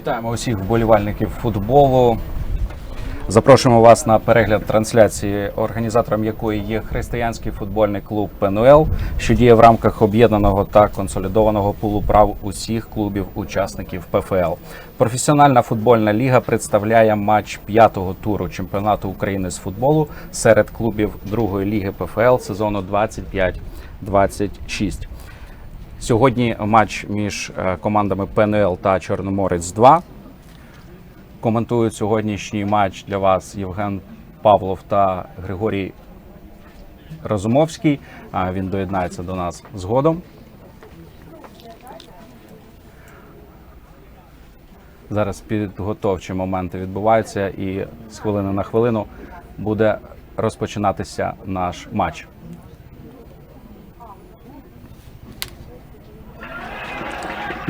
Вітаємо усіх вболівальників футболу. Запрошуємо вас на перегляд трансляції, організатором якої є християнський футбольний клуб ПНЛ, що діє в рамках об'єднаного та консолідованого пулу прав усіх клубів-учасників ПФЛ. Професіональна футбольна ліга представляє матч п'ятого туру чемпіонату України з футболу серед клубів другої ліги ПФЛ сезону 25-26. Сьогодні матч між е, командами ПНЛ та Чорноморець 2. Коментують сьогоднішній матч для вас Євген Павлов та Григорій Розумовський. Він доєднається до нас згодом. Зараз підготовчі моменти відбуваються, і з хвилини на хвилину буде розпочинатися наш матч.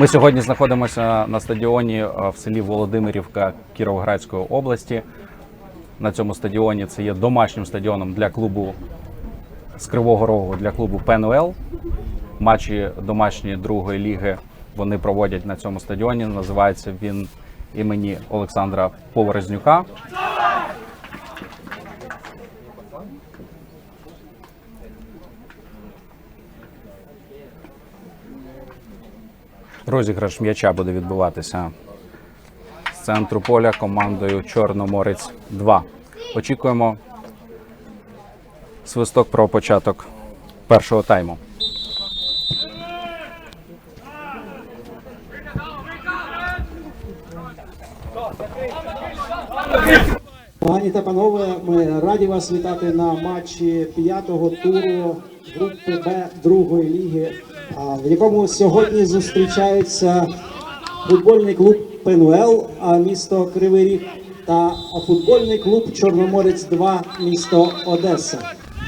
Ми сьогодні знаходимося на стадіоні е, в селі Володимирівка Кіровоградської області. На цьому стадіоні це є домашнім стадіоном для клубу з Кривого Рогу для клубу ПНЛ. Матчі домашньої другої ліги вони проводять на цьому стадіоні. Називається він імені Олександра Поворознюка. Розіграш м'яча буде відбуватися з центру поля командою Чорноморець 2. Очікуємо свисток про початок першого тайму. Пані та панове, ми раді вас вітати на матчі п'ятого туру групи Б другої ліги, в якому сьогодні зустрічаються футбольний клуб ПНЛ, місто Кривий Ріг та футбольний клуб Чорноморець 2 місто Одеса.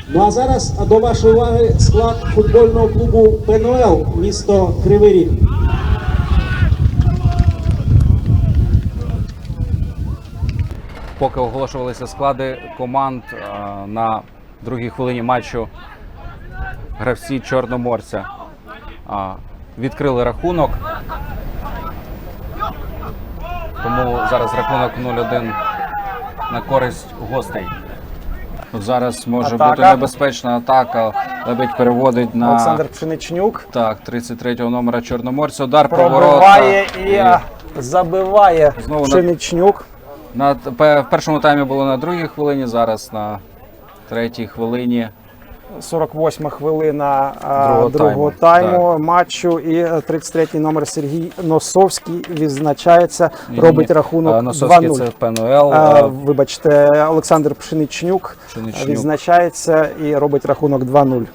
Ну а зараз до вашої уваги склад футбольного клубу ПНЛ місто Кривий Ріг. Поки оголошувалися склади команд на другій хвилині матчу гравці Чорноморця відкрили рахунок. Тому зараз рахунок 0-1 на користь гостей. Зараз може Атака. бути небезпечна атака. Лебедь переводить на Олександр Пшеничнюк так, 33-го номера Чорноморця. Удар по пробиває воротах. і а, забиває Знову на- Пшеничнюк. На пе- в першому таймі було на другій хвилині, зараз на третій хвилині. 48 хвилина Другого другого, тайму, тайму, матчу. І е, 33-й номер Сергій Носовський відзначається, робить Ні, рахунок Носовський 2-0. це ПНЛ. Вибачте, Олександр Пшеничнюк, Пшеничнюк. відзначається і робить рахунок 2-0.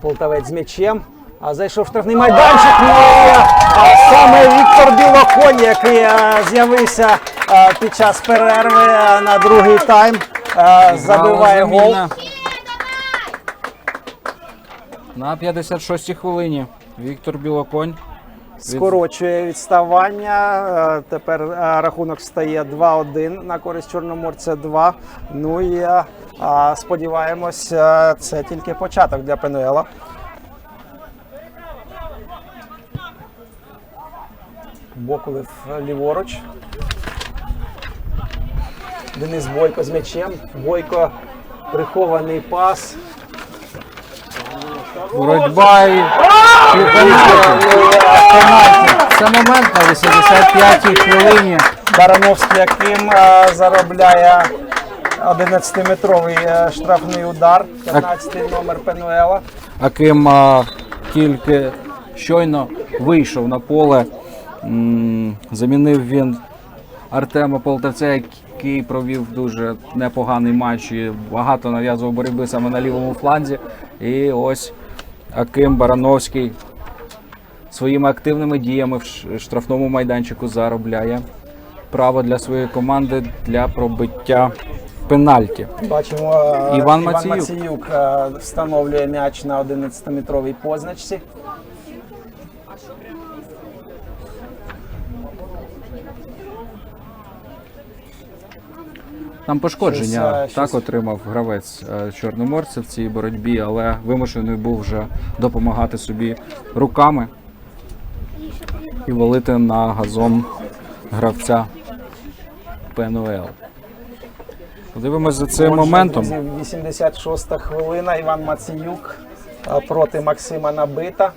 Полтавець з м'ячем. А зайшов штрафний майданчик. Ну, а, саме Віктор Білоконь, який е, з'явився е, під час перерви е, на другий тайм, е, забиває гол. заміна. На 56-й хвилині Віктор Білоконь. Скорочує відставання. Е, Тепер е, рахунок стає 2-1 на користь Чорноморця 2. Ну і е, а, сподіваємось, е, це тільки початок для ПНЛ. Бокулев ліворуч. Денис Бойко з м'ячем. Бойко прихований пас. Боротьба і. Це момент на 85-й хвилині. Барановський, яким е, заробляє 11-метровий е, штрафний удар, 15-й номер Пенуела. Аким а, тільки щойно вийшов на поле. Замінив він Артема Полтавця, який провів дуже непоганий матч і багато нав'язував боротьби саме на лівому фланзі. І ось Аким Барановський своїми активними діями в штрафному майданчику заробляє право для своєї команди для пробиття пенальті. Бачимо, е, Іван Іван Маціюк. Маціюк е, встановлює м'яч на 11-метровій позначці. Там пошкодження Щось, е, так щось- отримав гравець е, чорноморця в цій боротьбі, але вимушений був вже допомагати собі руками. і валити на газон гравця ПНЛ. Подивимось за цим Отже, моментом. 86-та хвилина. Іван Маціюк проти Максима Набита.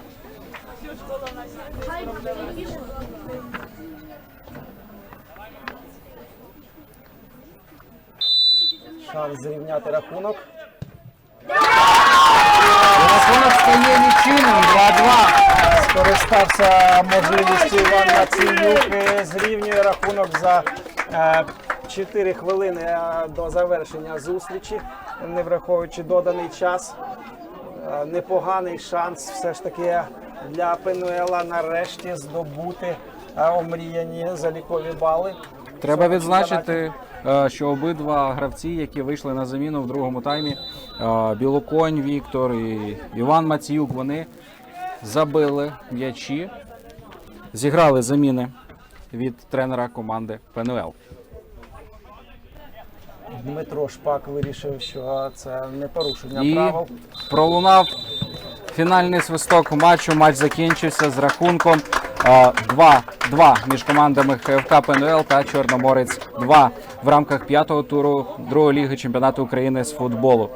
Шанс зрівняти рахунок. Рахунок стає нічийним 2-2. Скористався можливістю Іван Маціюк і зрівнює рахунок за е, 4 хвилини е, до завершення зустрічі, не враховуючи доданий час. Е, Непоганий шанс все ж таки для Пенуела нарешті здобути е, омріяні залікові бали. Треба відзначити, е, що обидва гравці, які вийшли на заміну в другому таймі, е, Білоконь Віктор і Іван Маціюк, вони забили м'ячі, зіграли заміни від тренера команди ПНЛ. Дмитро Шпак вирішив, що це не порушення І правил. пролунав фінальний свисток матчу. Матч закінчився з рахунком 2-2 між командами ХФК ПНЛ та Чорноморець 2 в рамках п'ятого туру другої ліги чемпіонату України з футболу.